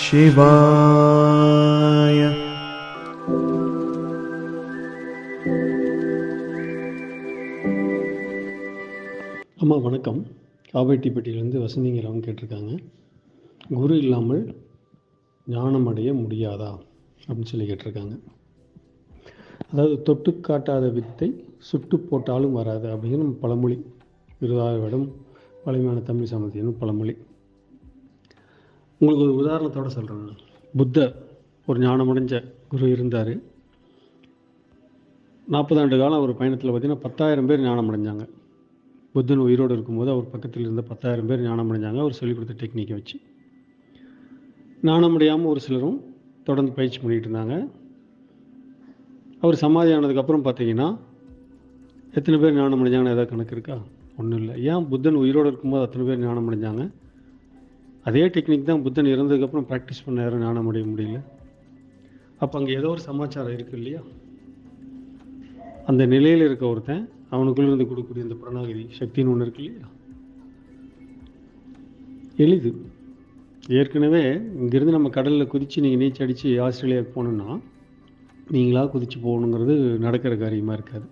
शिवाय அம்மா வணக்கம் காவேட்டிப்பட்டியிலேருந்து வசந்திங்கிறவங்க கேட்டிருக்காங்க குரு இல்லாமல் ஞானம் அடைய முடியாதா அப்படின்னு சொல்லி கேட்டிருக்காங்க அதாவது தொட்டு காட்டாத வித்தை சுட்டு போட்டாலும் வராது அப்படிங்கிற நம்ம பழமொழி விருதாவிடம் பழமையான தமிழ் சமத்தின்னு பழமொழி உங்களுக்கு ஒரு உதாரணத்தோட சொல்கிறேன் புத்தர் ஒரு ஞானமடைஞ்ச குரு இருந்தார். நாற்பது ஆண்டு காலம் அவர் பயணத்தில் பார்த்தீங்கன்னா பத்தாயிரம் பேர் ஞானம் அடைஞ்சாங்க புத்தன் உயிரோடு இருக்கும்போது அவர் பக்கத்தில் இருந்த பத்தாயிரம் பேர் ஞானம் அடைஞ்சாங்க அவர் சொல்லிக் கொடுத்த டெக்னிக்கை வச்சு. ஞானம் அடையாமல் ஒரு சிலரும் தொடர்ந்து பயிற்சி பண்ணிகிட்டு இருந்தாங்க. அவர் சமாதி ஆனதுக்கப்புறம் பார்த்தீங்கன்னா எத்தனை பேர் ஞானம் அடைஞ்சாங்கன்னு ஏதாவது கணக்கு இருக்கா? ஒன்றும் இல்லை. ஏன் புத்தன் உயிரோடு இருக்கும்போது அத்தனை பேர் ஞானம் அடைஞ்சாங்க அதே டெக்னிக் தான் புத்தன் இறந்ததுக்கப்புறம் ப்ராக்டிஸ் பண்ண யாரும் ஞானம் அடைய முடியல. அப்போ அங்கே ஏதோ ஒரு சமாச்சாரம் இருக்குது இல்லையா? அந்த நிலையில் இருக்க ஒருத்தன் அவனுக்குள்ளே இருந்து கொடுக்கக்கூடிய அந்த பிரணாகிரி சக்தின்னு ஒன்று இருக்கு இல்லையா? எளிது. ஏற்கனவே இங்கேருந்து நம்ம கடலில் குதித்து நீங்கள் நீச்சல் அடித்து ஆஸ்திரேலியாவுக்கு போகணுன்னா நீங்களாக குதித்து போகணுங்கிறது நடக்கிற காரியமாக இருக்காது.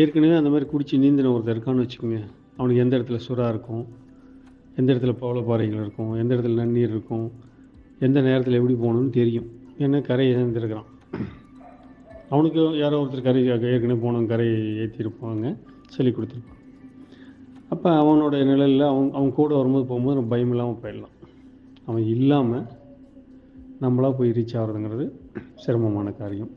ஏற்கனவே அந்த மாதிரி குடிச்சு நீந்தின ஒருத்தர் இருக்கான்னு வச்சுக்கோங்க. அவனுக்கு எந்த இடத்துல சுறா இருக்கும்? எந்த இடத்துல பவளப்பாறைகள் இருக்கும் எந்த இடத்துல நன்னீர் இருக்கும் எந்த நேரத்தில் எப்படி போகணும்னு தெரியும். ஏன்னா கரையை ஏந்திருக்கிறான் அவனுக்கு யாரோ ஒருத்தர் கரை ஏற்கனவே போனவங்க கரையை ஏற்றிருப்பாங்க சொல்லி கொடுத்துருப்பாங்க. அப்போ அவனோட நிழலில் அவன் அவன் கூட வரும்போது போகும்போது நம்ம பயம் இல்லாமல் போயிடலாம். அவன் இல்லாமல் நம்மளாக போய் ரீச் ஆகிறதுங்கிறது சிரமமான காரியம்.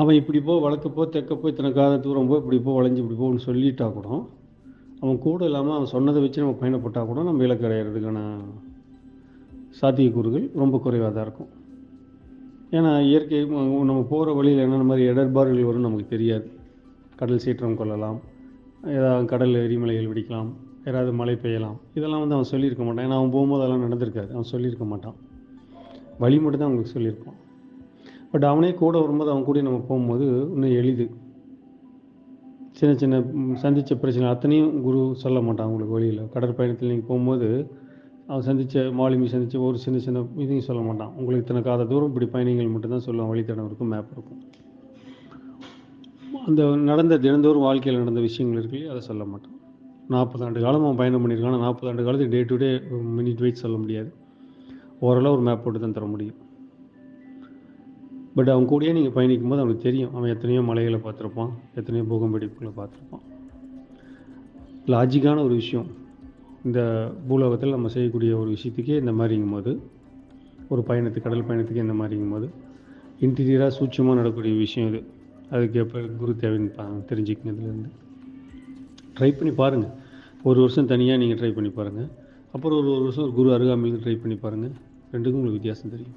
அவன் இப்படி போ வழக்க தெக்கப்போ இத்தனை காத தூரம் போ இப்படி போ வளைஞ்சு இப்படி போன்னு சொல்லிட்டா கூட அவன் கூட இல்லாமல் அவன் சொன்னதை வச்சு நம்ம பயணப்பட்டால் கூட நம்ம இலக்கு அடையிறதுக்கான சாத்தியக்கூறுகள் ரொம்ப குறைவாக தான் இருக்கும். ஏன்னா இயற்கை நம்ம போகிற வழியில் என்னென்ன மாதிரி இடர்பாடுகள் வரும் நமக்கு தெரியாது. கடல் சீற்றம் கொள்ளலாம். ஏதாவது கடல் எரிமலைகள் வெடிக்கலாம். யாராவது மழை பெய்யலாம். இதெல்லாம் வந்து அவன் சொல்லியிருக்க மாட்டான். ஏன்னா அவன் போகும்போது அதெல்லாம் நடந்திருக்காது. அவன் சொல்லியிருக்க மாட்டான். வழி மட்டும் தான் அவங்களுக்கு சொல்லியிருப்பான். பட் அவனே கூட வரும்போது அவன் கூட நம்ம போகும்போது இன்னும் எளிது. சின்ன சின்ன சந்தித்த பிரச்சனை அத்தனையும் குரு சொல்ல மாட்டான் உங்களுக்கு வழியில். கடற்பயணத்தில் நீங்கள் போகும்போது அவன் சந்தித்த மாலுமி சந்தித்த ஒரு சின்ன சின்ன இதையும் சொல்ல மாட்டான். உங்களுக்கு இத்தனை காத தூரம் இப்படி பயணிகள் மட்டும்தான் சொல்லுவான். வழித்தடம் இருக்கும் மேப் இருக்கும். அந்த நடந்த தினந்தோறும் வாழ்க்கையில் நடந்த விஷயங்கள் இருக்கு அதை சொல்ல மாட்டான். நாற்பது ஆண்டு காலம் அவன் பயணம் பண்ணியிருக்கான். நாற்பது ஆண்டு காலத்துக்கு day to day minute wait சொல்ல முடியாது. ஓரளவு ஒரு மேப் போட்டு தான் தர முடியும். பட் அவன் கூடயே நீங்கள் பயணிக்கும் போது அவனுக்கு தெரியும். அவன் எத்தனையோ மலைகளை பார்த்துருப்பான். எத்தனையோ பூகம்பெடிப்புகளை பார்த்துருப்பான். லாஜிக்கான ஒரு விஷயம். இந்த பூலோகத்தில் நம்ம செய்யக்கூடிய ஒரு விஷயத்துக்கே இந்த மாதிரிங்கும் போது ஒரு பயணத்துக்கு கடல் பயணத்துக்கு இந்த மாதிரிங்கும் போது இன்டீரியராக சூட்சமாக நடக்கக்கூடிய விஷயம் இது. அதுக்கு எப்போ குரு தேவைன்னு பா தெரிஞ்சுக்கினதுலேருந்து. ட்ரை பண்ணி பாருங்கள் ஒரு வருஷம் தனியாக நீங்கள் ட்ரை பண்ணி பாருங்கள் அப்புறம் ஒரு ஒரு வருஷம் ஒரு குரு அருகாமையில் ட்ரை பண்ணி பாருங்கள் ரெண்டுக்கும் உங்களுக்கு வித்தியாசம் தெரியும்.